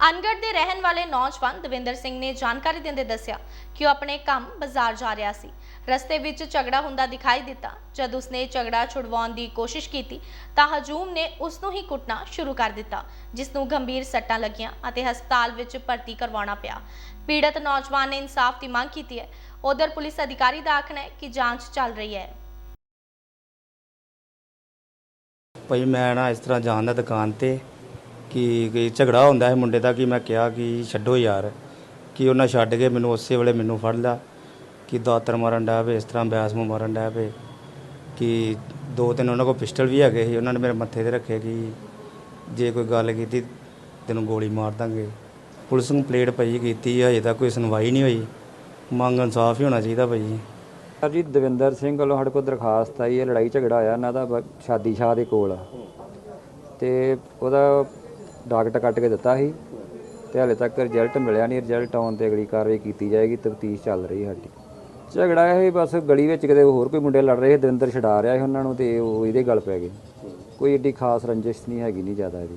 ਅਨਗੜ ਦੇ ਰਹਿਣ ਵਾਲੇ ਨੌਜਵਾਨ ਦਵਿੰਦਰ ਸਿੰਘ ਨੇ ਜਾਣਕਾਰੀ ਦਿੰਦੇ ਦੱਸਿਆ ਕਿ ਉਹ ਆਪਣੇ ਕੰਮ ਬਾਜ਼ਾਰ ਜਾ ਰਿਹਾ ਸੀ। ਰਸਤੇ ਵਿੱਚ ਝਗੜਾ ਹੁੰਦਾ ਦਿਖਾਈ ਦਿੱਤਾ। ਜਦ ਉਸਨੇ ਝਗੜਾ ਛੁਡਵਾਉਣ ਦੀ ਕੋਸ਼ਿਸ਼ ਕੀਤੀ, ਤਾਂ ਹਜੂਮ ਨੇ ਉਸ ਨੂੰ ਹੀ ਕੁੱਟਣਾ ਸ਼ੁਰੂ ਕਰ ਦਿੱਤਾ ਜਿਸ ਨੂੰ ਗੰਭੀਰ ਸੱਟਾਂ ਲੱਗੀਆਂ ਅਤੇ ਹਸਪਤਾਲ ਵਿੱਚ ਭਰਤੀ ਕਰਵਾਉਣਾ ਪਿਆ। ਪੀੜਤ ਨੌਜਵਾਨ ਨੇ ਇਨਸਾਫ ਦੀ ਮੰਗ ਕੀਤੀ ਹੈ। ਉਧਰ ਪੁਲਿਸ ਅਧਿਕਾਰੀ ਦਾ ਆਖਣਾ ਹੈ ਕਿ ਜਾਂਚ ਚੱਲ ਰਹੀ ਹੈ। ਭਾਈ, ਮੈਂ ਨਾ ਇਸ ਤਰ੍ਹਾਂ ਜਾਣ ਦੁਕਾਨ ਤੇ ਕਿ ਕਿ ਝਗੜਾ ਹੁੰਦਾ ਹੈ ਮੁੰਡੇ ਦਾ ਕਿ ਮੈਂ ਕਿਹਾ ਕਿ ਛੱਡੋ ਯਾਰ ਕਿ ਉਹਨਾਂ ਛੱਡ ਕੇ ਮੈਨੂੰ ਉਸੇ ਵੇਲੇ ਮੈਨੂੰ ਫੜ ਲਿਆ ਕਿ ਦਾਤਰ ਮਾਰਨ ਡਿਆ ਪਏ ਇਸ ਤਰ੍ਹਾਂ ਬਿਆਸ ਨੂੰ ਮਾਰਨ ਡਿਆ ਪਏ ਕਿ ਦੋ ਤਿੰਨ ਉਹਨਾਂ ਕੋਲ ਪਿਸਟਲ ਵੀ ਹੈਗੇ ਸੀ ਉਹਨਾਂ ਨੇ ਮੇਰੇ ਮੱਥੇ ਤੇ ਰੱਖੇ ਕਿ ਜੇ ਕੋਈ ਗੱਲ ਕੀਤੀ ਤੈਨੂੰ ਗੋਲੀ ਮਾਰ ਦਾਂਗੇ। ਪੁਲਿਸ ਨੂੰ ਪਲੇਟ ਪਈ ਕੀਤੀ ਹੈ, ਹਜੇ ਤੱਕ ਕੋਈ ਸੁਣਵਾਈ ਨਹੀਂ ਹੋਈ। ਮੰਗ ਇਨਸਾਫ ਹੀ ਹੋਣਾ ਚਾਹੀਦਾ ਭਾਈ ਸਰ ਜੀ ਦਵਿੰਦਰ ਸਿੰਘ ਵੱਲੋਂ ਸਾਡੇ ਕੋਲ ਦਰਖਾਸਤ ਆਈ ਹੈ ਲੜਾਈ ਝਗੜਾ ਹੋਇਆ ਇਹਨਾਂ ਦਾ ਸ਼ਾਦੀ ਸ਼ਾਹ ਦੇ ਕੋਲ। ਆ। ਤੇ ਉਹਦਾ ਡਾਕਟਰ ਕੱਟ ਕੇ ਦਿੱਤਾ ਸੀ ਤੇ ਹਲੇ ਤੱਕ ਰਿਜ਼ਲਟ ਮਿਲਿਆ ਨਹੀਂ। ਰਿਜ਼ਲਟ ਆਉਣ ਤੇ ਅਗਲੀ ਕਾਰਵਾਈ ਕੀਤੀ ਜਾਏਗੀ, ਤਫਤੀਸ਼ ਚੱਲ ਰਹੀ ਸਾਡੀ। ਝਗੜਾ ਇਹ ਬਸ ਗਲੀ ਵਿੱਚ ਕਿਤੇ ਹੋਰ ਕੋਈ ਮੁੰਡੇ ਲੜ ਰਹੇ ਸੀ, ਦਵਿੰਦਰ ਛਡਾ ਰਿਹਾ ਸੀ ਉਹਨਾਂ ਨੂੰ ਤੇ ਉਹ ਇਹਦੇ ਗੱਲ ਪੈ ਗਏ ਕੋਈ ਏਡੀ ਖਾਸ ਰੰਜਿਸ਼ ਨਹੀਂ ਹੈਗੀ, ਨਹੀਂ ਜ਼ਿਆਦਾ ਇਹਦੀ।